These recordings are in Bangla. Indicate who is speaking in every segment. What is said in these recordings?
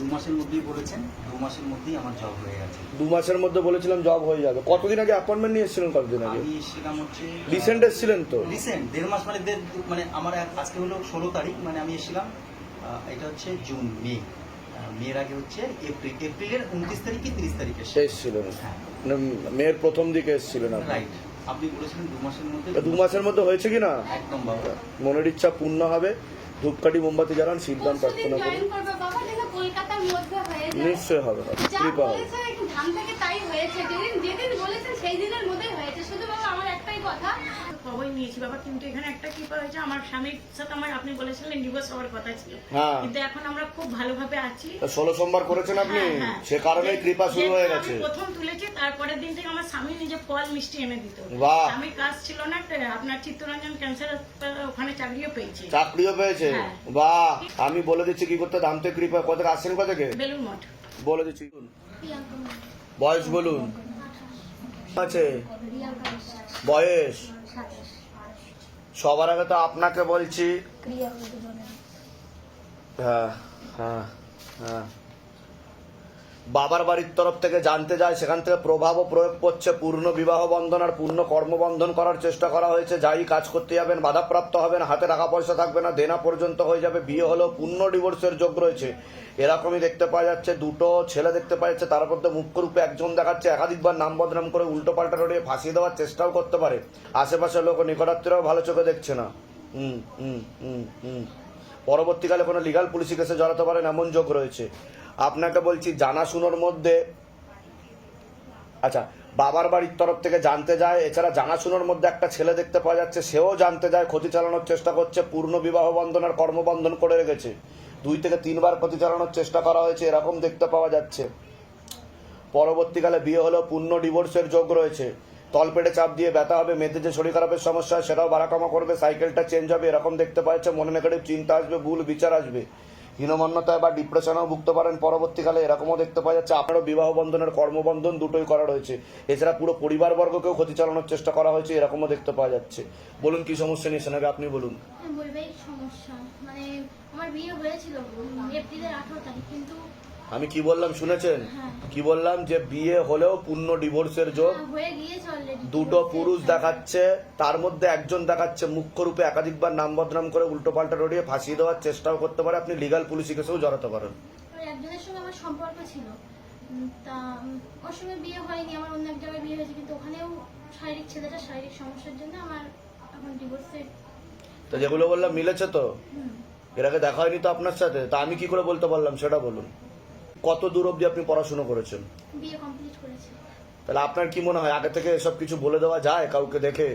Speaker 1: দু মাসের মধ্যেই বলেছেন দু মাসের মধ্যেই আমার জব হয়ে গেছে
Speaker 2: দু মাসের মধ্যে বলেছিলাম জব হয়ে যাবে। কতদিন আগে অ্যাপয়েন্টমেন্ট নিয়ে এসেছিলেন কতদিন আগে?
Speaker 1: আমি এসেছিলাম হচ্ছে
Speaker 2: রিসেন্ট এসেছিলেন তো?
Speaker 1: রিসেন্ট দেড় মাস মানে দেড় মানে আমার এক- আজকে হলো ষোলো তারিখ মানে আমি এসেছিলাম এটা হচ্ছে জুন মে। মেয়ের আগে হচ্ছে এপ্রিল এপ্রিলের উনত্রিশ তারিখ কি তিরিশ তারিখ এসে
Speaker 2: এসেছিলেন।
Speaker 1: হ্যাঁ।
Speaker 2: মানে মেয়ের প্রথম দিকে এসেছিলেন আপনি?
Speaker 1: রাইট আপনি বলেছিলেন দু মাসের মধ্যে
Speaker 2: দু মাসের মধ্যে হয়েছে কি না?
Speaker 1: একদম বাবা।
Speaker 2: মনের ইচ্ছা পূর্ণ হবে। ধূপকাঠি মোমবাতি জ্বালান সিদ্ধান্ত প্রার্থনা করুন।
Speaker 3: কলকাতার মধ্যে হয়ে যায়
Speaker 2: হবে। কৃপা হবে
Speaker 3: ধাম থেকে তাই হয়েছে যেদিন যেদিন বলেছেন সেই দিনের মধ্যেই হয়েছে শুধু বাবা আমার একটাই কথা
Speaker 4: খবর নিয়েছি। বাবা কিন্তু এখানে একটা কি হয়েছে আমার স্বামীর সাথে আমার আপনি বলেছিলেন ডিভোর্স হওয়ার কথা ছিল।
Speaker 2: হ্যাঁ।
Speaker 4: কিন্তু এখন আমরা খুব ভালোভাবে আছি।
Speaker 2: ষোলো সোমবার করেছেন আপনি?
Speaker 4: হ্যাঁ, হ্যাঁ।
Speaker 2: সে কারণেই
Speaker 4: যে-
Speaker 2: কৃপা শুরু হয়ে গেছে।
Speaker 4: আমি প্রথম তুলেছি তারপরের দিন থেকে আমার স্বামী নিজে ফল মিষ্টি এনে দিত।
Speaker 2: বাহ।
Speaker 4: আমি কাজ ছিল না একটা আপনার চিত্তরঞ্জন ক্যান্সার ওখানে চাকরিও পেয়েছি।
Speaker 2: চাকরিও পেয়েছে?
Speaker 4: হ্যাঁ।
Speaker 2: বাহ। আমি বলে দিচ্ছি কি করতে দামতে কৃপা। কত আসছেন কত থেকে?
Speaker 4: বেলুন মঠ।
Speaker 2: বলে দিচ্ছি। বয়স বলুন। আছে? বয়স? সবার আগে তো আপনাকে বলছি। হ্যাঁ হ্যাঁ হ্যাঁ। বাবার বাড়ির তরফ থেকে জানতে যায় সেখান থেকে প্রভাবও প্রয়োগ করছে। পূর্ণ বিবাহ বন্ধন আর পূর্ণ কর্মবন্ধন করার চেষ্টা করা হয়েছে। যাই কাজ করতে যাবেন বাধাপ্রাপ্ত হবেন হাতে টাকা পয়সা থাকবে না দেনা পর্যন্ত হয়ে যাবে বিয়ে হলেও পূর্ণ ডিভোর্সের যোগ রয়েছে। এরকমই দেখতে পাওয়া যাচ্ছে, দুটো ছেলে দেখতে পাওয়া যাচ্ছে, তার মধ্যে মুখ্য রূপে একজন দেখাচ্ছে, একাধিকবার নাম বদনাম করে উল্টো পাল্টা রড়িয়ে ফাঁসিয়ে দেওয়ার চেষ্টাও করতে পারে। আশেপাশের লোক নিকটাত্মীরাও ভালো চোখে দেখছে না। হুম হুম হুম হুম। পরবর্তীকালে কোনো লিগাল পুলিশি কেসে জড়াতে পারেন, এমন যোগ রয়েছে। আপনাকে বলছি, জানাশুনোর মধ্যে আচ্ছা বাবার বাড়ির তরফ থেকে জানতে যায়, এছাড়া জানাশুনোর মধ্যে একটা ছেলে দেখতে পাওয়া যাচ্ছে, সেও জানতে যায়, ক্ষতি চালানোর চেষ্টা করছে, পূর্ণ বিবাহ বন্ধন আর কর্মবন্ধন করে রেখেছে। দুই থেকে তিনবার ক্ষতি চালানোর চেষ্টা করা হয়েছে, এরকম দেখতে পাওয়া যাচ্ছে। পরবর্তীকালে বিয়ে হলেও পূর্ণ ডিভোর্সের যোগ রয়েছে। তলপেটে চাপ দিয়ে ব্যথা হবে মেয়েতে যে শরীর খারাপের সমস্যা সেটাও বাড়াকামা করবে, সাইকেলটা চেঞ্জ হবে, এরকম দেখতে পাওয়া যাচ্ছে। মনে নেগেটিভ চিন্তা আসবে, ভুল বিচার আসবে। হীনমন্যতায় বা ডিপ্রেশনেও ভুগতে পারেন। পরবর্তীকালে এরকমও দেখতে পাওয়া যাচ্ছে। আপনারও বিবাহ বন্ধনের কর্মবন্ধন দুটোই করা রয়েছে। এছাড়া পুরো পরিবারবর্গকেও ক্ষতি চালানোর চেষ্টা করা হয়েছে, এরকমও দেখতে পাওয়া যাচ্ছে। বলুন, কি সমস্যা নিয়েছেন সেনাকে আপনি বলুন।
Speaker 3: সমস্যা। মানে আমার বিয়ে হয়েছিল এপ্রিলের আঠারো তারিখ, কিন্তু
Speaker 2: আমি কি বললাম শুনেছেন?
Speaker 3: হ্যাঁ।
Speaker 2: কি বললাম যে বিয়ে হলেও পূর্ণ ডিভোর্সের যোগ।
Speaker 3: হয়ে
Speaker 2: দুটো পুরুষ দেখাচ্ছে তার মধ্যে একজন দেখাচ্ছে মুখ্য রূপে একাধিকবার নাম বদনাম করে উল্টো পাল্টা রড়িয়ে ফাঁসিয়ে দেওয়ার চেষ্টাও করতে পারে। আপনি লিগাল পুলিশি কেসেও জড়াতে পারেন।
Speaker 3: একজনের সঙ্গে আমার সম্পর্ক ছিল। তা ওর সঙ্গে বিয়ে হয়নি আমার অন্য এক জায়গায় বিয়ে হয়েছে কিন্তু ওখানেও শারীরিক ছেলেটা শারীরিক সমস্যার জন্য আমার এখন ডিভোর্সের
Speaker 2: তো যেগুলো বললাম মিলেছে তো? এর আগে দেখা হয়নি তো আপনার সাথে? তা আমি কি করে বলতে পারলাম? সেটা বলুন। কত দূর অবধি আপনি পড়াশুনো করেছেন?
Speaker 3: বিয়ে কমপ্লিট করেছে।
Speaker 2: তাহলে আপনার কি মনে হয় আগে থেকে এসব কিছু বলে দেওয়া যায় কাউকে দেখে?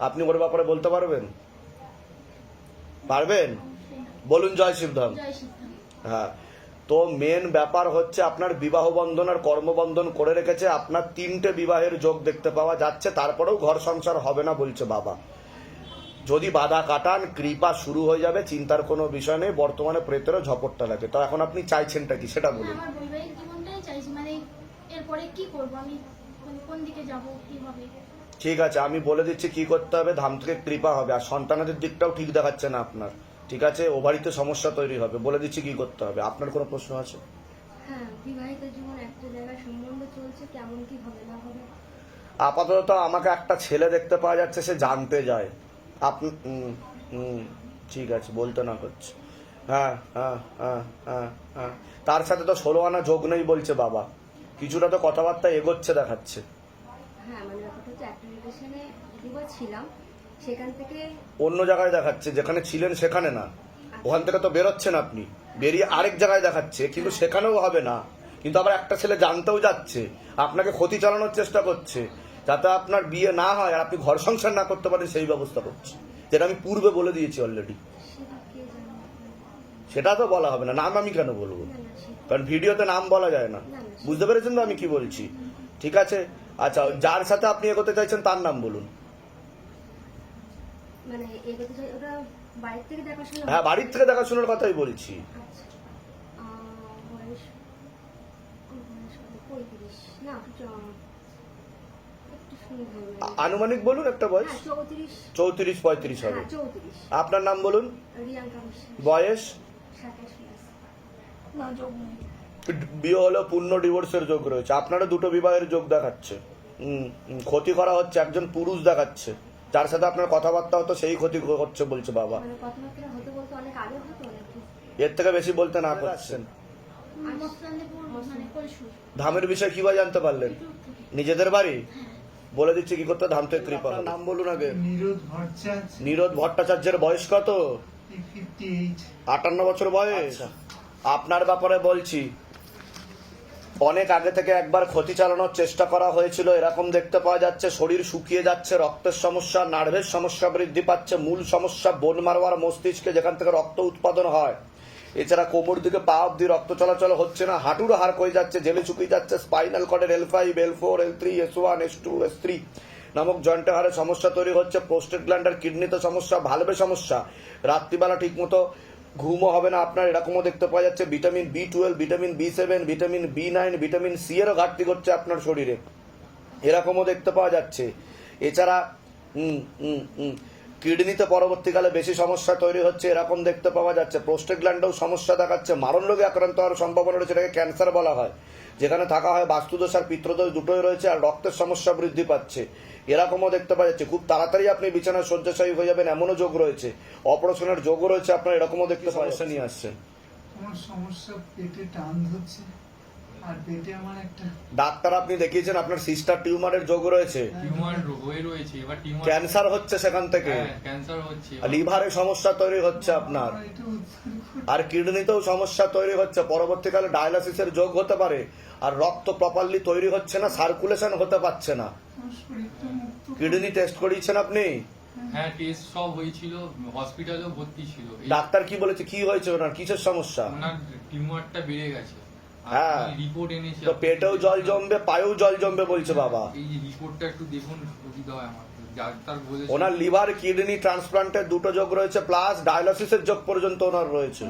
Speaker 2: আপনি ওর ব্যাপারে বলতে পারবেন? পারবেন? বলুন জয় শিবধাম হ্যাঁ। তো মেন ব্যাপার হচ্ছে আপনার বিবাহ বন্ধন আর কর্মবন্ধন করে রেখেছে আপনার তিনটে বিবাহের যোগ দেখতে পাওয়া যাচ্ছে তারপরেও ঘর সংসার হবে না বলছে বাবা। যদি বাধা কাটান কৃপা শুরু হয়ে যাবে চিন্তার কোনো বিষয় নেই বর্তমানে প্রেতেরও ঝপটটা লাগে। তো এখন আপনি চাইছেনটা কি? সেটা বলুন।
Speaker 3: মানে এরপরে কি করব? আমি মানে কোন দিকে যাব কীভাবে?
Speaker 2: ঠিক আছে আমি বলে দিচ্ছি কি করতে হবে ধাম থেকে কৃপা হবে আর সন্তানাদের দিকটাও ঠিক দেখাচ্ছে না আপনার। ঠিক আছে ও বাড়িতে সমস্যা তৈরি হবে বলে দিচ্ছি কি করতে হবে। আপনার কোনো প্রশ্ন আছে?
Speaker 5: হ্যাঁ বিবাহিত জীবন একটা জায়গায় সম্বন্ধ চলছে কেমন কি হবে না হবে?
Speaker 2: আপাতত আমাকে একটা ছেলে দেখতে পাওয়া যাচ্ছে সে জানতে যায়। আপনি ঠিক আছে বলতে না করছে। হ্যাঁ হ্যাঁ হ্যাঁ হ্যাঁ হ্যাঁ। তার সাথে তো ষোলো আনা যোগ নেই বলছে বাবা। কিছুটা তো কথাবার্তা এগোচ্ছে দেখাচ্ছে।
Speaker 5: হ্যাঁ মানে
Speaker 2: অন্য জায়গায় দেখাচ্ছে যেখানে ছিলেন সেখানে না। ওখান থেকে তো বেরোচ্ছেন আপনি। বেরিয়ে আরেক জায়গায় দেখাচ্ছে কিন্তু সেখানেও হবে না। কিন্তু আবার একটা ছেলে জানতেও যাচ্ছে আপনাকে ক্ষতি চালানোর চেষ্টা করছে। যাতে আপনার বিয়ে না হয় আর আপনি ঘর সংসার না করতে পারেন সেই ব্যবস্থা করছি। যেটা আমি পূর্বে বলে দিয়েছি অলরেডি
Speaker 5: সেটা
Speaker 2: তো বলা হবে না। নাম আমি কেন বলব? কারণ ভিডিওতে নাম বলা যায় না। বুঝতে পেরেছেন তো আমি কি বলছি? ঠিক আছে? আচ্ছা যার সাথে আপনি এগোতে চাইছেন তার নাম বলুন।
Speaker 5: মানে
Speaker 2: হ্যাঁ বাড়ির থেকে দেখাশোনার কথাই বলছি।
Speaker 5: আচ্ছা। না
Speaker 2: আনুমানিক বলুন একটা বয়স?
Speaker 5: হ্যাঁ চৌত্রিশ।
Speaker 2: পঁয়ত্রিশ হবে।
Speaker 5: হ্যাঁ
Speaker 2: আপনার নাম বলুন? বয়স? বিয়ে হলো পূর্ণ ডিভোর্সের যোগ রয়েছে। আপনারও দুটো বিবাহের যোগ দেখাচ্ছে। ক্ষতি করা হচ্ছে একজন পুরুষ দেখাচ্ছে। যার সাথে আপনার কথাবার্তা হতো সেই ক্ষতি হচ্ছে বলছে বাবা।
Speaker 5: মানে কথাবার্তা হতে বলতে অনেক আগে হতো অনেক
Speaker 2: এর থেকে বেশি বলতে না
Speaker 3: মানে
Speaker 2: ধামের বিষয়ে কীভাবে জানতে পারলেন? নিজেদের বাড়ি? বলে দিচ্ছি কি করতে? ধাম থেকে কৃপা নাম বলুন আগে।
Speaker 6: নিরোধ
Speaker 2: ভট্টাচার্যের বয়স কত? আটান্ন বছর বয়স। আপনার ব্যাপারে বলছি অনেক আগে থেকে একবার ক্ষতি চালানোর চেষ্টা করা হয়েছিল। এরকম দেখতে পাওয়া যাচ্ছে শরীর শুকিয়ে যাচ্ছে রক্তের সমস্যা নার্ভের সমস্যা বৃদ্ধি পাচ্ছে মূল সমস্যা বোন মারোয়ার মস্তিষ্কে যেখান থেকে রক্ত উৎপাদন হয়। এছাড়া কোমর দিকে পা অব্দি রক্ত চলাচল হচ্ছে না, হাঁটুর হার হয়ে যাচ্ছে, জেলে শুকিয়ে যাচ্ছে, spinal কর্ডের L five L four L three S one S two S three নামক জয়েন্টের হারে সমস্যা তৈরি হচ্ছে প্রোস্টেট গ্ল্যান্ডার কিডনিতে সমস্যা ভালভে সমস্যা। রাত্রিবেলা ঠিকমতো ঘুমও হবে না আপনার, এরকমও দেখতে পাওয়া যাচ্ছে vitamin B twelve vitamin B seven vitamin B nine vitamin C এরও ঘাটতি করছে আপনার শরীরে। এরকমও দেখতে পাওয়া যাচ্ছে। এছাড়া হুম হুম হুম কিডনিতে পরবর্তীকালে বেশি সমস্যা তৈরি হচ্ছে এরকম দেখতে পাওয়া যাচ্ছে। প্রোস্টেট গ্ল্যান্ডেও সমস্যা দেখাচ্ছে। মারণ রোগে আক্রান্ত হওয়ার সম্ভাবনা রয়েছে এটাকে ক্যান্সার বলা হয়। যেখানে থাকা হয় বাস্তুদোষ আর পিত্রদোষ দুটোই রয়েছে আর রক্তের সমস্যা বৃদ্ধি পাচ্ছে। এরকমও দেখতে পাওয়া যাচ্ছে। খুব তাড়াতাড়ি আপনি বিছানায় শয্যাশায়ী হয়ে যাবেন এমনও যোগ রয়েছে। অপারেশনের যোগও রয়েছে আপনার এরকমও দেখতে সমস্যা? নিয়ে আসছেন
Speaker 6: আমার সমস্যা পেটে টান ধরছে? আর পেটে আমার একটা
Speaker 2: ডাক্তার আপনি দেখিয়েছেন আপনার সিস্টার টিউমারের যোগ রয়েছে?
Speaker 7: টিউমার হয়ে রয়েছে এবার টিউমার
Speaker 2: ক্যান্সার হচ্ছে সেখান থেকে।
Speaker 7: হ্যাঁ ক্যান্সার হচ্ছে।
Speaker 2: লিভারে সমস্যা তৈরি হচ্ছে আপনার। আর কিডনিতেও সমস্যা তৈরি হচ্ছে। পরবর্তীকালে ডায়ালিসিসের যোগ হতে পারে। আর রক্ত প্রপারলি তৈরি হচ্ছে না সার্কুলেশন হতে পারছে না। কিডনি টেস্ট করিয়েছেন আপনি?
Speaker 7: হ্যাঁ টেস্ট সব হয়েছিল হসপিটালেও ভর্তি ছিল।
Speaker 2: ডাক্তার কি বলেছে? কি হয়েছে ওনার? কিসের সমস্যা?
Speaker 7: ওনার টিউমারটা বেড়ে গেছে।
Speaker 2: হ্যাঁ।
Speaker 7: রিপোর্ট এনেছে
Speaker 2: তো পেটেও জল জমবে পায়েও জল জমবে বলছে বাবা।
Speaker 7: এই রিপোর্টটা একটু দেখুন সুবিধা হয় আমার
Speaker 2: ওনার লিভার কিডনি ট্রান্সপ্লান্টের দুটো যোগ রয়েছে প্লাস ডায়ালিসিসের যোগ পর্যন্ত ওনার রয়েছে।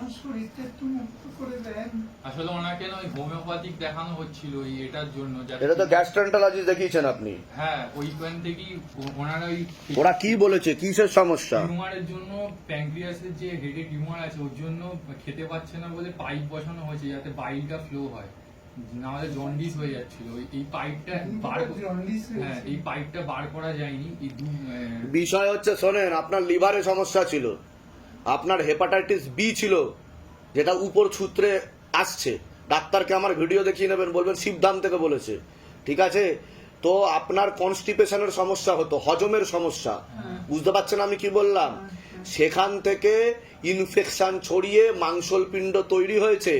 Speaker 6: করে দেন।
Speaker 7: আসলে ওনাকে না ওই হোমিওপ্যাথিক দেখানো হচ্ছিল এই এটার জন্য
Speaker 2: এটা তো গ্যাস্ট্রেন্টালজি দেখিয়েছেন আপনি।
Speaker 7: হ্যাঁ ওইখান থেকেই ওনারা ওই
Speaker 2: ওরা কি বলেছে? কিসের সমস্যা?
Speaker 7: টিউমারের জন্য প্যাঙ্ক্রিয়াসের যে হেডে টিউমার আছে ওর জন্য খেতে পাচ্ছে না বলে পাইপ বসানো হয়েছে যাতে বাইলটা ফ্লো হয়। না হলে জন্ডিস হয়ে যাচ্ছিল। ওই- এই পাইপটা বার। হ্যাঁ এই পাইপটা বার করা যায়নি
Speaker 2: বিষয় হচ্ছে শোনেন আপনার লিভারে সমস্যা ছিল। আপনার হেপাটাইটিস বি ছিল। যেটা উপর সূত্রে আসছে। ডাক্তারকে আমার ভিডিও দেখিয়ে নেবেন বলবেন শিবধাম থেকে বলেছে। ঠিক আছে? তো আপনার কনস্টিপেশনের সমস্যা হতো হজমের সমস্যা। বুঝতে পারছেন আমি কি বললাম? সেখান থেকে ইনফেকশন ছড়িয়ে মাংসলপিণ্ড তৈরি হয়েছে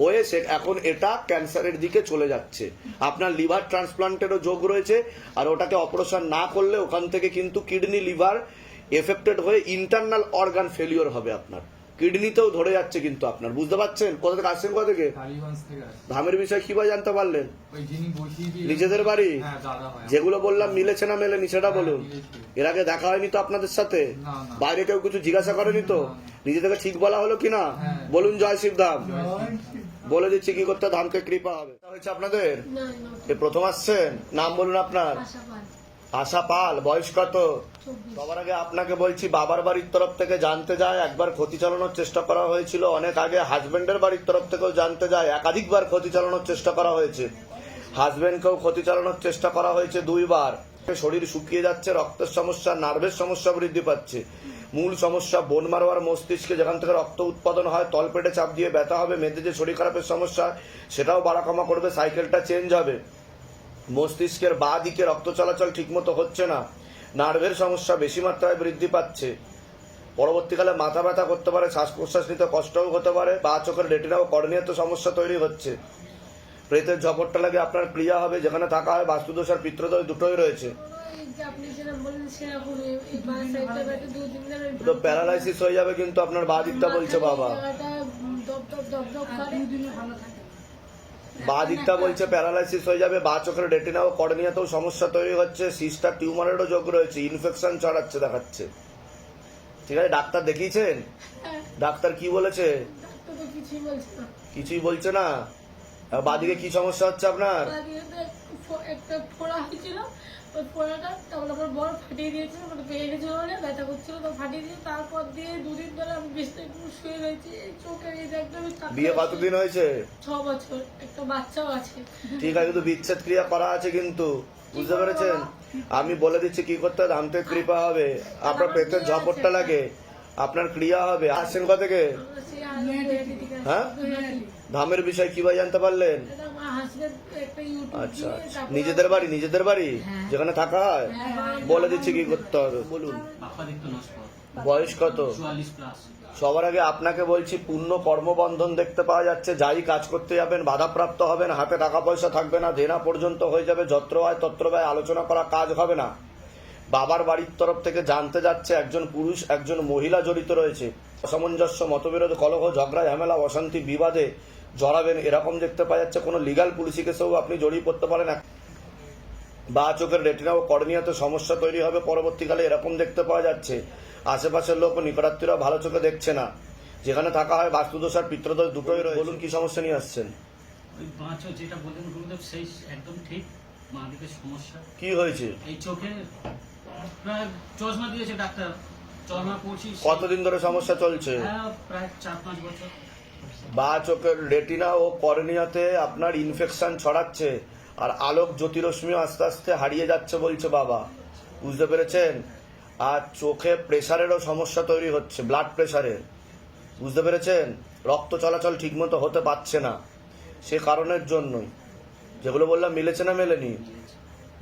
Speaker 2: হয়ে সে এখন এটা ক্যান্সারের দিকে চলে যাচ্ছে। আপনার লিভার ট্রান্সপ্লান্টেরও যোগ রয়েছে আর ওটাকে অপারেশন না করলে ওখান থেকে কিন্তু কিডনি লিভার এফেক্টেড হয়ে ইন্টারনাল অর্গান ফেলিওর হবে আপনার। কিডনিতেও ধরে যাচ্ছে কিন্তু আপনার বুঝতে পারছেন? কোথা থেকে আসছেন কোথা থেকে? ধামের বিষয়ে কীভাবে জানতে পারলেন? নিজেদের বাড়ি?
Speaker 7: হ্যাঁ দাদা
Speaker 2: যেগুলো বললাম মিলেছে না মেলেনি সেটা বলুন।
Speaker 7: হ্যাঁ,
Speaker 2: এর আগে দেখা হয়নি তো আপনাদের সাথে?
Speaker 7: না, না।
Speaker 2: বাইরে কেউ কিছু জিজ্ঞাসা করেনি তো?
Speaker 7: না, না।
Speaker 2: নিজে থেকে ঠিক বলা হলো কিনা
Speaker 7: হ্যাঁ।
Speaker 2: বলুন জয়
Speaker 6: শিব।
Speaker 2: বলে দিচ্ছি কি করতে ধামকে কৃপা হবে। হয়েছে আপনাদের? এ প্রথম আসছেন? নাম বলুন আপনার।
Speaker 3: আশা পাল,
Speaker 2: বয়স কত? সবার আগে আপনাকে বলছি, বাবার বাড়ির তরফ থেকে জানতে যায়, একবার ক্ষতি চালানোর চেষ্টা করা হয়েছিল। অনেক আগে হাজবেন্ডের বাড়ির তরফ থেকেও জানতে যায়, একাধিকবার ক্ষতি চালানোর চেষ্টা করা হয়েছে। হাজবেন্ডকেও ক্ষতি চালানোর চেষ্টা করা হয়েছে দুইবার। শরীর শুকিয়ে যাচ্ছে, রক্তের সমস্যা, নার্ভের সমস্যা বৃদ্ধি পাচ্ছে। মূল সমস্যা, বোন মারোয়ার মস্তিষ্কে যেখান থেকে রক্ত উৎপাদন হয়, তলপেটে চাপ দিয়ে ব্যথা হবে মেয়েদের যে শরীর খারাপের সমস্যা, সেটাও বাড়া কমা করবে, সাইকেলটা চেঞ্জ হবে। মস্তিষ্কের বা দিকে রক্ত চলাচল ঠিকমতো হচ্ছে না। নার্ভের সমস্যা বেশি মাত্রায় বৃদ্ধি পাচ্ছে। পরবর্তীকালে মাথা ব্যথা করতে পারে শ্বাস প্রশ্বাস নিতে কষ্টও হতে পারে বা চোখের রেটিনা ও কর্নিয়াতে সমস্যা তৈরি হচ্ছে। প্রেতের ঝপটটা লাগে আপনার ক্রিয়া হবে যেখানে থাকা হয় বাস্তুদোষ আর পিত্রদোষ দুটোই রয়েছে। তো প্যারালাইসিস হয়ে যাবে কিন্তু আপনার বা দিকটা বলছে বাবা। বা দিকটা বলছে প্যারালাইসিস হয়ে যাবে বা চোখের রেটিনা ও কর্নিয়াতেও সমস্যা তৈরি হচ্ছে সিস্টার টিউমারেরও যোগ রয়েছে ইনফেকশন ছড়াচ্ছে দেখাচ্ছে। ঠিক আছে ডাক্তার দেখিয়েছেন? ডাক্তার কি বলেছে?
Speaker 3: কিছুই বলছে না।
Speaker 2: বাদিকে কি সমস্যা হচ্ছে আপনার?
Speaker 4: একটা ফোড়া হয়েছিল ওই পোড়াটা তখন আমার বড় ফাটিয়ে দিয়েছে মানে পেয়ে গেছে বলে ব্যথা করছিল তো ফাটিয়ে দিয়েছে তারপর দিয়ে দুদিন ধরে আমি বিছনায় একটু শুয়ে রয়েছি এই চোখের এই একদম
Speaker 2: বিয়ে কতদিন হয়েছে?
Speaker 4: ছ বছর একটা বাচ্চাও আছে।
Speaker 2: ঠিক আছে কিন্তু বিচ্ছেদ ক্রিয়া করা আছে কিন্তু বুঝতে পেরেছেন? আমি বলে দিচ্ছি কি করতে হবে ধামতে কৃপা হবে আপনার পেটের ঝপটটা লাগে। আপনার ক্রিয়া হবে। আসছেন কোথা থেকে? হ্যাঁ? ধামের বিষয় কীভাবে জানতে পারলেন? আচ্ছা আচ্ছা। নিজেদের বাড়ি নিজেদের বাড়ি? যেখানে থাকা হয়? বলে দিচ্ছি কি করতে হবে, বলুন। বয়স কত? সবার আগে আপনাকে বলছি, পূর্ণ কর্মবন্ধন দেখতে পাওয়া যাচ্ছে। যাই কাজ করতে যাবেন, বাধাপ্রাপ্ত হবেন, হাতে টাকা পয়সা থাকবে না, দেনা পর্যন্ত হয়ে যাবে, যত্র হয় তত্র আলোচনা করা, কাজ হবে না। বাবার বাড়ির তরফ থেকে জানতে যাচ্ছে একজন পুরুষ একজন মহিলা জড়িত রয়েছে। অসামঞ্জস্য মতবিরোধ কলহ ঝগড়া ঝামেলা অশান্তি বিবাদে জড়াবেন। এরকম দেখতে পাওয়া যাচ্ছে কোনো লিগাল পুলিশি কেসেও আপনি জড়িয়ে পড়তে পারেন। বা চোখের রেটিনা ও কর্নিয়াতে সমস্যা তৈরি হবে পরবর্তীকালে এরকম দেখতে পাওয়া যাচ্ছে। আশেপাশের লোক ও নিকটাত্মীরা ভালো চোখে দেখছে না। যেখানে থাকা হয় বাস্তুদোষ আর পিত্রদোষ দুটোই রয়েছে। বলুন কি সমস্যা নিয়ে আসছেন?
Speaker 8: ওই বাঁচো যেটা বললেন গুরুদেব সেই একদম ঠিক। মা দিকে সমস্যা।
Speaker 2: কি হয়েছে?
Speaker 8: এই চোখে চশমা দিয়েছে ডাক্তার। চশমা পড়ছি
Speaker 2: কতদিন ধরে সমস্যা চলছে?
Speaker 8: হ্যাঁ প্রায় চার পাঁচ বছর।
Speaker 2: বা চোখের রেটিনা ও কর্নিয়াতে আপনার ইনফেকশন ছড়াচ্ছে আর আলোক জ্যোতিরশ্মিও আস্তে আস্তে হারিয়ে যাচ্ছে বলছে বাবা। বুঝতে পেরেছেন? আর চোখে প্রেসারেরও সমস্যা তৈরি হচ্ছে ব্লাড প্রেসারের বুঝতে পেরেছেন? রক্ত চলাচল ঠিকমতো হতে পারছে না। সে কারণের জন্যই। যেগুলো বললাম মিলেছে না মেলেনি?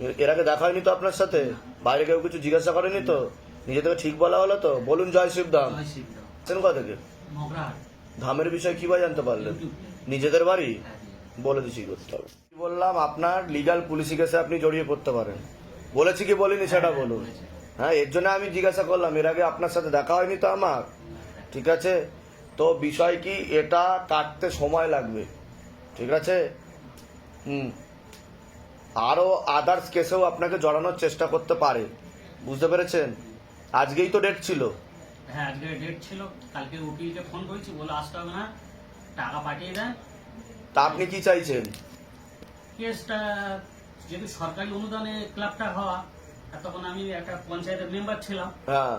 Speaker 2: এর আগে দেখা হয়নি তো আপনার সাথে? বাইরে কেউ কিছু জিজ্ঞাসা করেনি তো? নিজে থেকে ঠিক বলা হলো তো? বলুন জয় শিবধাম আছেন কোথা থেকে ধামের বিষয় কীভাবে জানতে পারলেন? নিজেদের বাড়ি? বলে দিচ্ছি করতে হবে? বললাম আপনার লিগাল পুলিশি কেসে আপনি জড়িয়ে পড়তে পারেন। বলেছি কি বলিনি সেটা বলুন। হ্যাঁ এর জন্য আমি জিজ্ঞাসা করলাম এর আগে আপনার সাথে দেখা হয়নি তো আমার? ঠিক আছে? তো বিষয় কি এটা কাটতে সময় লাগবে। ঠিক আছে? হুম। আরও আদার্স কেসেও আপনাকে জড়ানোর চেষ্টা করতে পারে। বুঝতে পেরেছেন? আজকেই তো ডেট ছিল।
Speaker 8: হ্যাঁ আজকে ডেট ছিল। কালকে উকিলকে ফোন করেছি। বলে আসতে হবে না। টাকা পাঠিয়ে দেন।
Speaker 2: তা আপনি কি চাইছেন?
Speaker 8: কেসটা যেহেতু সরকারি অনুদানে ক্লাবটা হওয়া তখন আমি একটা পঞ্চায়েতের মেম্বার ছিলাম।
Speaker 2: হ্যাঁ।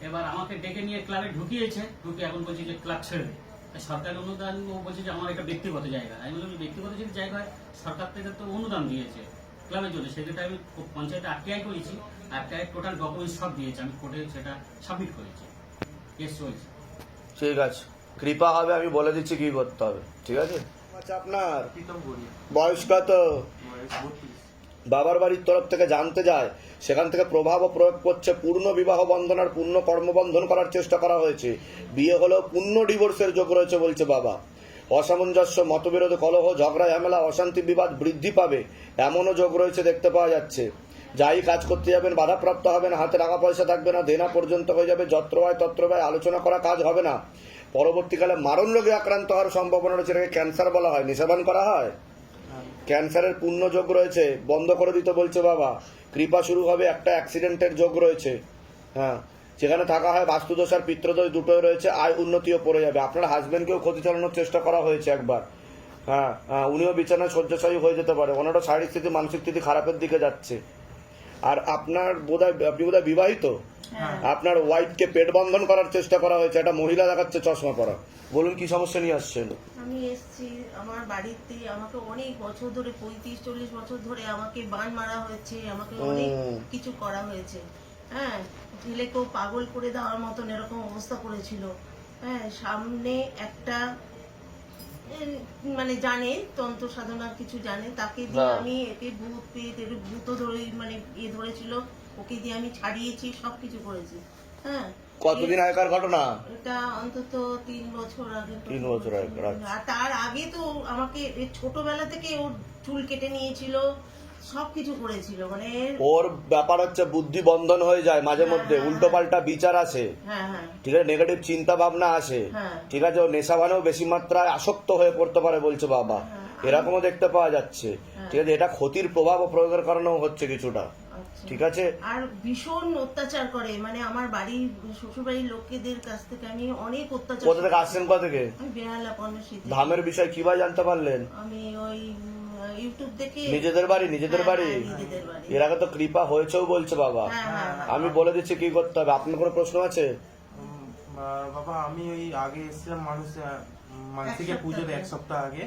Speaker 8: এবার আমাকে ডেকে নিয়ে ক্লাবে ঢুকিয়েছে। ঢুকে এখন বলছে যে ক্লাব ছেড়ে দে। সরকারি অনুদান ও বলছে যে আমার একটা ব্যক্তিগত জায়গা। আমি বললাম ব্যক্তিগত যদি জায়গা হয় সরকার থেকে তো অনুদান দিয়েছে। ক্লাবের জন্য। সেক্ষেত্রে আমি পঞ্চায়েতে আরটিআই করেছি আরটিআই টোটাল ডকুমেন্টস সব দিয়েছে। আমি কোর্টে সেটা সাবমিট করেছি। কেস চলছে
Speaker 2: ঠিক আছে। কৃপা হবে আমি বলে দিচ্ছি কি করতে হবে। ঠিক আছে? আচ্ছা আপনার বয়স কত? বাবার বাড়ির তরফ থেকে জানতে যায় সেখান থেকে প্রভাব ও প্রয়োগ করছে পূর্ণ বিবাহ বন্ধন আর পূর্ণ কর্মবন্ধন করার চেষ্টা করা হয়েছে। বিয়ে হলেও পূর্ণ ডিভোর্সের যোগ রয়েছে বলছে বাবা। অসামঞ্জস্য, মতবিরোধ, কলহ, ঝগড়া, ঝামেলা, অশান্তি, বিবাদ বৃদ্ধি পাবে। এমনও যোগ রয়েছে দেখতে পাওয়া যাচ্ছে। যাই কাজ করতে যাবেন, বাধাপ্রাপ্ত হবেন, হাতে টাকা পয়সা থাকবে না, দেনা পর্যন্ত হয়ে যাবে, যত্র হয় তত্র আলোচনা করা কাজ হবে না। পরবর্তীকালে মারণ রোগে আক্রান্ত হওয়ার সম্ভাবনা রয়েছে, এটাকে ক্যান্সার বলা হয়। নিষেধন করা হয়? ক্যান্সারের পূর্ণ যোগ রয়েছে। বন্ধ করে দিতে বলছে বাবা। কৃপা শুরু হবে একটা অ্যাক্সিডেন্টের যোগ রয়েছে। হ্যাঁ। যেখানে থাকা হয় বাস্তুদোষ আর পিত্রদোষ দুটোই রয়েছে আয় উন্নতিও পড়ে যাবে। আপনার হাজবেন্ডকেও ক্ষতি চালানোর চেষ্টা করা হয়েছে একবার। হ্যাঁ হ্যাঁ উনিও বিছানায় শয্যাশায়ী হয়ে যেতে পারে। ওনারও শারীরিক স্থিতি মানসিক স্থিতি খারাপের দিকে যাচ্ছে। আর আপনার বোধহয় আপনি বোধহয় বিবাহিত? আপনার ওয়াইফকে পেট বন্ধন করার চেষ্টা করা হয়েছে। একটা মহিলা দেখাচ্ছে চশমা পরা। বলুন কি সমস্যা নিয়ে আসছেন?
Speaker 9: আমি এসেছি আমার বাড়িতে। আমাকে অনেক বছর ধরে পঁয়ত্রিশ চল্লিশ বছর ধরে আমাকে বান মারা হয়েছে। আমাকে অনেক কিছু করা হয়েছে। হ্যাঁ ছেলেকেও পাগল করে দেওয়ার মতন এরকম অবস্থা করেছিল হ্যাঁ সামনে একটা মানে জানে তন্ত্র সাধনা কিছু জানে তাকে দিয়ে
Speaker 2: হ্যাঁ।
Speaker 9: আমি একে ভূত এর ভূত ধরে মানে ইয়ে ধরেছিল ওকে দিয়ে আমি ছাড়িয়েছি সব কিছু করেছি হ্যাঁ
Speaker 2: কতদিন আগেকার ঘটনা
Speaker 9: এটা অন্তত তিন বছর আগে
Speaker 2: তিন বছর আগেকার, আচ্ছা।
Speaker 9: আর তার আগে তো আমাকে ছোটবেলা থেকে ওর চুল কেটে নিয়েছিল সবকিছু করেছিল মানে
Speaker 2: ওর ব্যাপার হচ্ছে বুদ্ধি বন্ধন হয়ে যায় মাঝে মধ্যে উল্টো পাল্টা বিচার আসে।
Speaker 9: হ্যাঁ হ্যাঁ।
Speaker 2: ঠিক আছে নেগেটিভ চিন্তা ভাবনা আসে।
Speaker 9: হ্যাঁ।
Speaker 2: ঠিক আছে ও নেশাবানেও বেশি মাত্রায় আসক্ত হয়ে পড়তে পারে বলছে বাবা।
Speaker 9: হ্যাঁ।
Speaker 2: এরকমও দেখতে পাওয়া যাচ্ছে। ঠিক আছে এটা ক্ষতির প্রভাব ও প্রয়োগের কারণেও হচ্ছে কিছুটা।
Speaker 9: আচ্ছা।
Speaker 2: ঠিক আছে?
Speaker 9: আর ভীষণ অত্যাচার করে মানে আমার বাড়ির শ্বশুর বাড়ির লোকেদের কাছ থেকে আমি অনেক অত্যাচার
Speaker 2: কোথা থেকে আসছেন কোথা থেকে?
Speaker 9: আমি বেহালা পণ্যশীতে
Speaker 2: ধামের বিষয় কীভাবে জানতে পারলেন?
Speaker 9: আমি ওই ইউটিউব দেখে
Speaker 2: নিজেদের বাড়ি নিজেদের
Speaker 9: হ্যাঁ,
Speaker 2: বাড়ি?
Speaker 9: হ্যাঁ, নিজেদের বাড়ি।
Speaker 2: এর আগে তো কৃপা হয়েছেও বলছে বাবা।
Speaker 9: হ্যাঁ।
Speaker 2: আমি বলে দিচ্ছি কি করতে হবে? আপনার কোনো প্রশ্ন আছে?
Speaker 10: বাবা আমি ওই আগে এসেছিলাম মানুষ মানসিকে পুজোর
Speaker 9: আগে।
Speaker 10: এক সপ্তাহ আগে।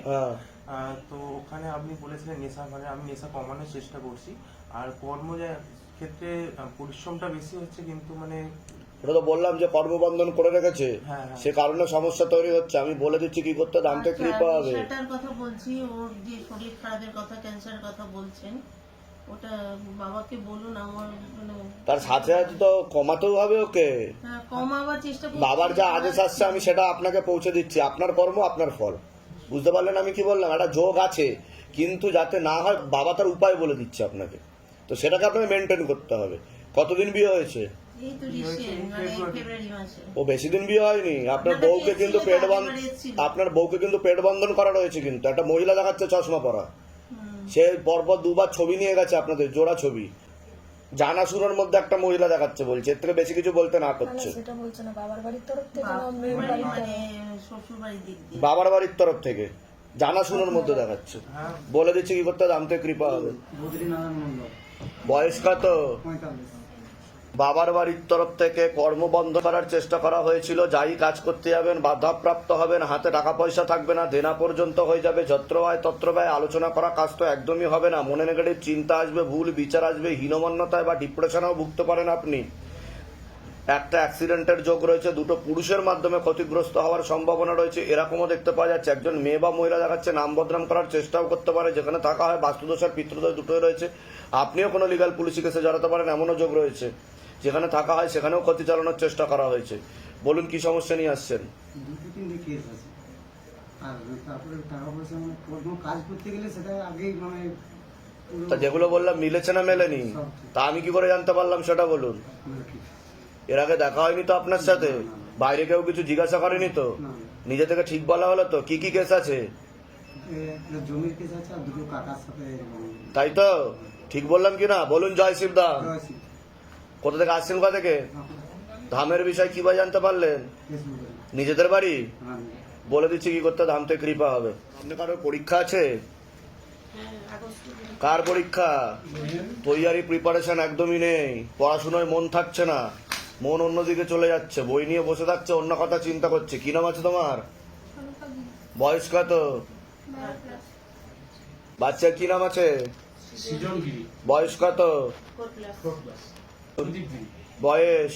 Speaker 10: তো ওখানে আপনি বলেছিলেন নেশা মানে আমি নেশা কমানোর চেষ্টা করছি। আর কর্ম ক্ষেত্রে পরিশ্রমটা বেশি হচ্ছে কিন্তু মানে
Speaker 2: ওটা তো বললাম যে কর্মবন্ধন করে রেখেছে।
Speaker 10: হ্যাঁ, হ্যাঁ।
Speaker 2: সে কারণে সমস্যা তৈরি হচ্ছে। আমি বলে দিচ্ছি কি করতে হবে, দামতে
Speaker 9: আচ্ছা,
Speaker 2: কৃপা হবে।
Speaker 9: বিষয়টার কথা বলছি ওর যে শরীর খারাপের কথা ক্যান্সারের কথা বলছেন ওটা বাবাকে বলুন আমার মানে
Speaker 2: তার সাথে সাথে তো কমাতেও হবে ওকে।
Speaker 9: হ্যাঁ, কমাবার চেষ্টা
Speaker 2: বাবার যা আদেশ আসছে আমি সেটা আপনাকে পৌঁছে দিচ্ছি। আপনার কর্ম আপনার ফল। বুঝতে পারলেন আমি কি বললাম? একটা যোগ আছে কিন্তু যাতে না হয় বাবা তার উপায় বলে দিচ্ছে আপনাকে। তো সেটাকে আপনাকে মেনটেন করতে হবে। কতদিন বিয়ে হয়েছে?
Speaker 9: এই তো রিসেন্ট মানে
Speaker 2: ও বেশি দিন বিয়ে হয়নি। আপনার বউকে কিন্তু পেট বন্ধ আপনার বউকে কিন্তু পেট বন্ধন করা রয়েছে কিন্তু। একটা মহিলা দেখাচ্ছে চশমা পরা। সে পরপর দুবার ছবি নিয়ে গেছে আপনাদের জোড়া ছবি। জানাশুনোর মধ্যে একটা মহিলা দেখাচ্ছে বলছে এর থেকে বেশি কিছু বলতে না করছে।
Speaker 4: সেটা বলছে না বাবার বাড়ির তরফ থেকে না
Speaker 9: বাপ-
Speaker 4: মেয়ের
Speaker 9: মানে
Speaker 2: বাবার বাড়ির তরফ থেকে। জানাশুনোর মধ্যে দেখাচ্ছে।
Speaker 10: হ্যাঁ।
Speaker 2: বলে দিচ্ছি কি করতে হবে? দামতে কৃপা হবে। বয়স কত? বাবার বাড়ির তরফ থেকে কর্মবন্ধ করার চেষ্টা করা হয়েছিল। যাই কাজ করতে যাবেন, বাধাপ্রাপ্ত হবেন, হাতে টাকা পয়সা থাকবে না, দেনা পর্যন্ত হয়ে যাবে, যত্র ব্যয় তত্র ব্যয়, আলোচনা করা কাজ তো একদমই হবে না। মনে নেগেটিভ চিন্তা আসবে, ভুল বিচার আসবে, হীনমন্যতায় বা ডিপ্রেশনেও ভুগতে পারেন আপনি। একটা অ্যাক্সিডেন্টের যোগ রয়েছে, দুটো পুরুষের মাধ্যমে ক্ষতিগ্রস্ত হওয়ার সম্ভাবনা রয়েছে। এরকমও দেখতে পাওয়া যাচ্ছে, একজন মেয়ে বা মহিলা দেখাচ্ছে, নাম বদনাম করার চেষ্টাও করতে পারে, যেখানে থাকা হয় বাস্তুদোষ আর পিতৃদোষ দুটোই রয়েছে। আপনিও কোনো লিগাল পুলিশি কেসে জড়াতে পারেন, এমনও যোগ রয়েছে। যেখানে থাকা হয় সেখানেও ক্ষতি চালানোর চেষ্টা করা হয়েছে। বলুন কি সমস্যা নিয়ে আসছেন?
Speaker 11: দুটো তিনটে কেস আছে। আর তারপরে টাকা পয়সা মানে কোনো কাজ করতে গেলে সেটা আগেই মানে
Speaker 2: তা যেগুলো বললাম মিলেছে না মেলেনি? তা আমি কি করে জানতে পারলাম সেটা বলুন? এর আগে দেখা হয়নি তো আপনার সাথে? বাইরে কেউ কিছু জিজ্ঞাসা করেনি তো? নিজে থেকে ঠিক বলা হলো তো? কি কি কেস আছে? তাই তো? ঠিক বললাম কি না? বলুন জয় শিবদা। কোথা থেকে আসছেন কোথা থেকে? ধামের বিষয় কীভাবে জানতে পারলেন? নিজেদের বাড়ি? বলে দিচ্ছি কি করতে ধাম থেকে কৃপা হবে। আপনি কারোর পরীক্ষা আছে? কার পরীক্ষা? তৈয়ারি প্রিপারেশন একদমই নেই। পড়াশোনায় মন থাকছে না। মন অন্যদিকে চলে যাচ্ছে। বই নিয়ে বসে থাকছে অন্য কথা চিন্তা করছে। কি নাম আছে তোমার? বয়স কত? বাচ্চার কি নাম আছে? বয়স কত? বয়স?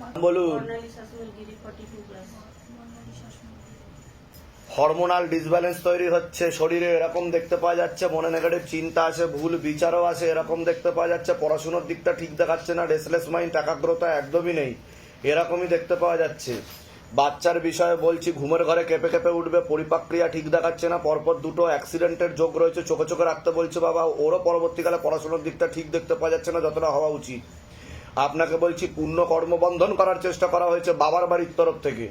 Speaker 11: মানে
Speaker 2: বলুন।
Speaker 9: বর্ণালী শাসনের গিরি 42 plus।
Speaker 2: হরমোনাল ডিসব্যালেন্স তৈরি হচ্ছে শরীরে এরকম দেখতে পাওয়া যাচ্ছে মনে নেগেটিভ চিন্তা আসে ভুল বিচারও আসে এরকম দেখতে পাওয়া যাচ্ছে পড়াশোনার দিকটা ঠিক দেখাচ্ছে না রেসলেস মাইন্ড একাগ্রতা একদমই নেই এরকমই দেখতে পাওয়া যাচ্ছে। বাচ্চার বিষয়ে বলছি, ঘুমের ঘরে কেঁপে কেঁপে উঠবে, পরিপাক্রিয়া ঠিক দেখাচ্ছে না, পরপর দুটো অ্যাক্সিডেন্টের যোগ রয়েছে, চোখে চোখে রাখতে বলছে বাবা, ওরও পরবর্তীকালে পড়াশোনার দিকটা ঠিক দেখতে পাওয়া যাচ্ছে না, যতটা হওয়া উচিত। আপনাকে বলছি পূর্ণ কর্মবন্ধন করার চেষ্টা করা হয়েছে বাবার বাড়ির তরফ থেকে।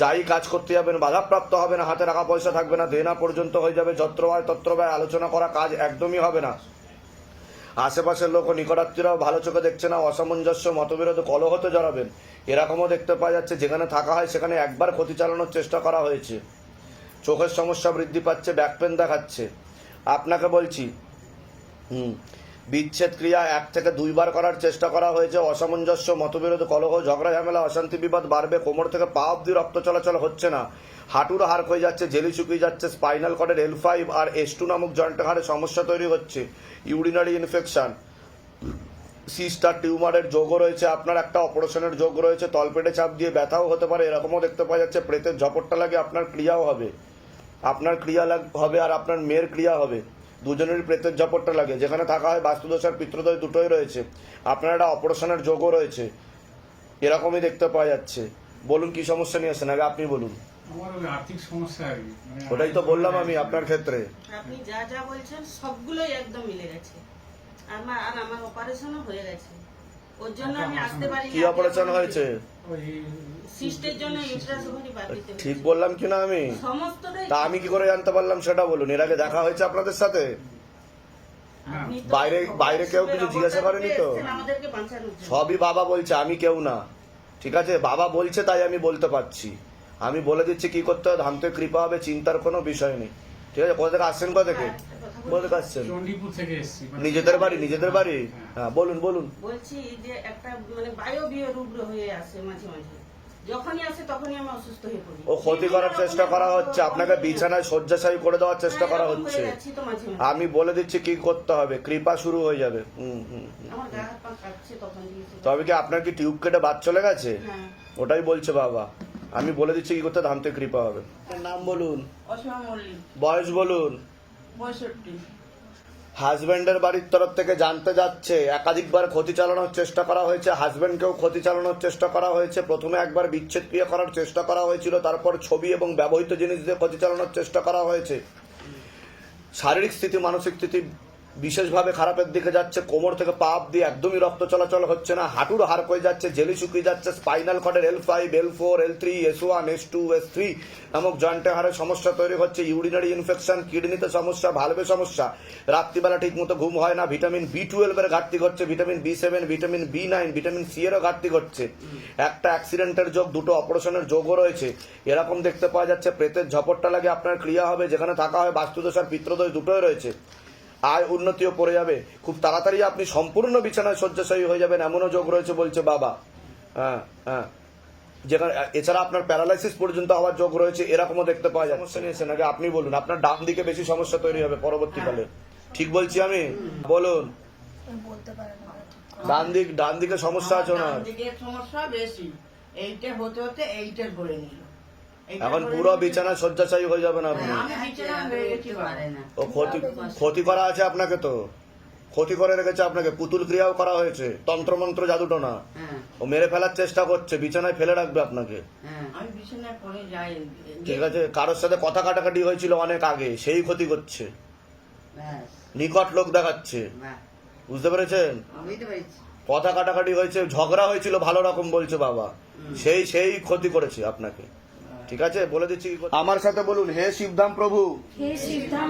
Speaker 2: যাই কাজ করতে যাবেন, বাধাপ্রাপ্ত হবে না হাতে টাকা পয়সা থাকবে না, দেনা পর্যন্ত হয়ে যাবে, যত্রবায় তত্রবায় আলোচনা করা কাজ একদমই হবে না। আশেপাশের লোক ও ভালো চোখে দেখছে না, অসামঞ্জস্য, মতবিরোধ কলহতে জড়াবেন। এরকমও দেখতে পাওয়া যাচ্ছে, যেখানে থাকা হয় সেখানে একবার ক্ষতি চালানোর চেষ্টা করা হয়েছে। চোখের সমস্যা বৃদ্ধি পাচ্ছে ব্যাক পেন দেখাচ্ছে। আপনাকে বলছি, হুম বিচ্ছেদ ক্রিয়া এক থেকে দুইবার করার চেষ্টা করা হয়েছে। অসামঞ্জস্য, মতবিরোধ, কলহ, ঝগড়া, ঝামেলা, অশান্তি, বিবাদ বাড়বে। কোমর থেকে পা অব্দি রক্ত চলাচল হচ্ছে না। হাঁটুর হাড় হয়ে যাচ্ছে, জেলি শুকিয়ে যাচ্ছে, স্পাইনাল কর্ডের এল ফাইভ আর এস টু নামক জয়েন্টের হাড়ে সমস্যা তৈরি হচ্ছে। Urinary infection. সিস্টার টিউমারের যোগও রয়েছে। আপনার একটা অপারেশনের যোগ রয়েছে। তলপেটে চাপ দিয়ে ব্যথাও হতে পারে, এরকমও দেখতে পাওয়া যাচ্ছে। প্রেতের ঝপটটা লাগে, আপনার ক্রিয়াও হবে। আপনার ক্রিয়া লাগ- হবে আর আপনার মেয়ের ক্রিয়া হবে। দুজনেরই প্রেতের ঝপটটা লাগে। যেখানে থাকা হয় বাস্তুদোষ আর পিতৃদোষ দুটোই রয়েছে। আপনার একটা অপারেশনের যোগও রয়েছে। এরকমই দেখতে পাওয়া যাচ্ছে। বলুন কি সমস্যা নিয়ে আসেন? আগে আপনি বলুন।
Speaker 11: আমার আর্থিক সমস্যা আর কি। মানে
Speaker 2: ওটাই তো বললাম আমি আপনার ক্ষেত্রে।
Speaker 9: আপনি যা যা বলছেন সবগুলোই একদম মিলে গেছে। আমার আর আমার অপারেশনও হয়ে গেছে। ওর জন্য আমি আসতে পারি
Speaker 2: কি অপারেশন হয়েছে? ঠিক বললাম কি না আমি তা আমি কি করে জানতে পারলাম সেটা বলুন। এর আগে দেখা হয়েছে আপনাদের সাথে? বাইরে বাইরে কেউ কিছু জিজ্ঞাসা করেনি তো। সবই বাবা বলছে আমি কেউ না। ঠিক আছে? বাবা বলছে তাই আমি বলতে পারছি। আমি বলে দিচ্ছি কি করতে হবে? ধামতে কৃপা হবে চিন্তার কোনো বিষয় নেই। ঠিক আছে? কোথা থেকে আসছেন কোথা থেকে? কোথা থেকে আসছেন
Speaker 7: থেকে এসেছি মানে-
Speaker 2: নিজেদের বাড়ি নিজেদের বাড়ি? হ্যাঁ বলুন বলুন।
Speaker 9: বলছি যে একটা মানে বায়বীয় রুগ্র হয়ে আসে মাঝে মাঝে। যখনই আসে তখনই আমি অসুস্থ হয়ে পড়ি।
Speaker 2: ও ক্ষতি করার চেষ্টা করা হচ্ছে আপনাকে বিছানায় শয্যাশায়ী করে দেওয়ার চেষ্টা করা
Speaker 9: হ্যাঁ,
Speaker 2: হচ্ছে।
Speaker 9: হয়ে মাঝে মাঝে।
Speaker 2: আমি বলে দিচ্ছি কি করতে হবে কৃপা শুরু হয়ে যাবে। হুম হুম তবে কি আপনার কি টিউব কেটে বাদ চলে গেছে?
Speaker 9: হ্যাঁ।
Speaker 2: ওটাই বলছে বাবা। আমি বলে দিচ্ছি কি করতে ধামতে কৃপা হবে। নাম বলুন। বয়স বলুন। হাজব্যান্ডের বাড়ির তরফ থেকে জানতে যাচ্ছে, একাধিকবার ক্ষতি চালানোর চেষ্টা করা হয়েছে হাজব্যান্ডকেও ক্ষতি চালানোর চেষ্টা করা হয়েছে, প্রথমে একবার বিচ্ছেদ ক্রিয়া করার চেষ্টা করা হয়েছিল, তারপর ছবি এবং ব্যবহৃত জিনিস দিয়ে ক্ষতি চালানোর চেষ্টা করা হয়েছে। শারীরিক স্থিতি, মানসিক স্থিতি বিশেষভাবে খারাপের দিকে যাচ্ছে, কোমর থেকে পা দিয়ে একদমই রক্ত চলাচল হচ্ছে না, হাঁটুর হাড় হয়ে যাচ্ছে, জেলি শুকিয়ে যাচ্ছে, spinal কর্ডের L five L four L three S one S two S three নামক জয়েন্টে হাড়ের সমস্যা তৈরি হচ্ছে ইউরিনারি ইনফেকশন কিডনিতে সমস্যা ভালভে সমস্যা। রাত্রিবেলা ঠিক মতো ঘুম হয় না ভিটামিন বি টুয়েলভের ঘাটতি ঘটছে vitamin B seven vitamin B nine vitamin C এরও ঘাটতি ঘটছে। একটা অ্যাক্সিডেন্টের যোগ, দুটো অপারেশনের যোগও রয়েছে। এরকম দেখতে পাওয়া যাচ্ছে, প্রেতের ঝপটটা লাগে আপনার ক্রিয়া হবে, যেখানে থাকা হয় বাস্তুদোষ আর পিত্রদোষ দুটোই রয়েছে। আয় উন্নতিও পড়ে যাবে। খুব তাড়াতাড়ি আপনি সম্পূর্ণ বিছানায় শয্যাশায়ী হয়ে যাবেন এমনও যোগ রয়েছে বলছে বাবা। হ্যাঁ হ্যাঁ। যেখানে এছাড়া আপনার প্যারালাইসিস পর্যন্ত হওয়ার যোগ রয়েছে এরকমও দেখতে পাওয়া যায় সমস্যা নিয়েছেন আগে আপনি বলুন আপনার ডান দিকে বেশি সমস্যা তৈরি হবে পরবর্তীকালে। ঠিক বলছি আমি? বলুন।
Speaker 3: বলতে
Speaker 2: ডান দিক ডান দিকে সমস্যা আছে না
Speaker 9: সমস্যা বেশি। এইটা হতে হতে এইটার করে নিল।
Speaker 2: এখন পুরো
Speaker 9: নিল।
Speaker 2: বিছানায় শয্যাশায়ী হয়ে যাবেন আপনি।
Speaker 9: আমি বিছানা হয়ে
Speaker 2: ও ক্ষতি ক্ষতি করা আছে আপনাকে তো? ক্ষতি করে রেখেছে আপনাকে? পুতুল ক্রিয়াও করা হয়েছে? তন্ত্রমন্ত্র জাদুটো না ও মেরে ফেলার চেষ্টা করছে বিছানায় ফেলে রাখবে আপনাকে?
Speaker 9: আমি বিছানায় পড়ে যাই।
Speaker 2: ঠিক আছে কারোর সাথে কথা কাটাকাটি হয়েছিল অনেক আগে সেই ক্ষতি করছে। নিকট লোক দেখাচ্ছে। বুঝতে পেরেছেন? কথা কাটাকাটি হয়েছে ঝগড়া হয়েছিল ভালো রকম বলছে বাবা। সেই সেই ক্ষতি করেছে আপনাকে। ঠিক আছে বলে দিচ্ছি আমার সাথে বলুন হে শিবধাম প্রভু।
Speaker 3: হে শিবধাম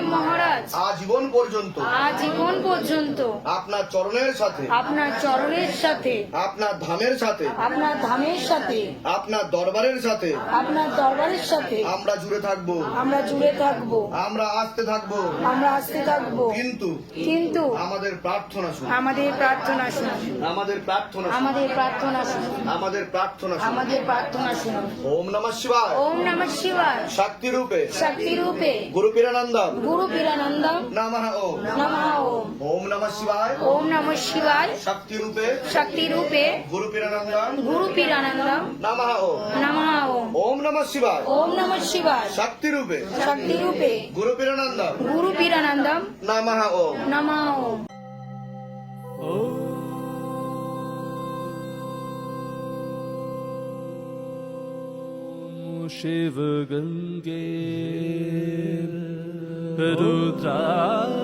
Speaker 3: মহারাজ।
Speaker 2: আজীবন পর্যন্ত।
Speaker 3: আজীবন পর্যন্ত।
Speaker 2: আপনার চরণের সাথে।
Speaker 3: আপনার চরণের সাথে।
Speaker 2: আপনার ধামের সাথে।
Speaker 3: আপনার ধামের সাথে।
Speaker 2: আপনার দরবারের সাথে।
Speaker 3: আপনার দরবারের সাথে।
Speaker 2: আমরা জুড়ে থাকব।
Speaker 3: আমরা জুড়ে থাকব।
Speaker 2: আমরা আসতে থাকব।
Speaker 3: আমরা আসতে থাকব।
Speaker 2: কিন্তু
Speaker 3: কিন্তু
Speaker 2: আমাদের প্রার্থনা শুনুন।
Speaker 3: আমাদের প্রার্থনা শুনুন।
Speaker 2: আমাদের প্রার্থনা
Speaker 3: আমাদের প্রার্থনা শুনুন।
Speaker 2: আমাদের প্রার্থনা শুনুন।
Speaker 3: আমাদের প্রার্থনা শুনুন।
Speaker 2: ওম নমঃ শিবায়।
Speaker 3: ওম নমঃ শিবায়।
Speaker 2: শক্তি রূপে
Speaker 3: শক্তি রূপে
Speaker 2: গুরু পীরানন্দম।
Speaker 3: गुरु पीरानंद
Speaker 2: नमः ओम नमः
Speaker 3: ओम ओम नमः
Speaker 2: शिवाय ओम
Speaker 3: नमः शिवाय
Speaker 2: शक्ति रूपे
Speaker 3: शक्ति रूपे
Speaker 2: गुरु पीरानंद
Speaker 3: गुरु पीरानंद
Speaker 2: नमः ओम नमः
Speaker 3: ओम ओम नमः
Speaker 2: शिवाय ओम
Speaker 3: नमः शिवाय
Speaker 2: शक्ति रूपे
Speaker 3: शक्ति रूपे
Speaker 2: गुरु पीरानंद
Speaker 3: गुरु पीरानंद
Speaker 12: नमः ओम नमः
Speaker 13: ओम Shiva Gange Verudraya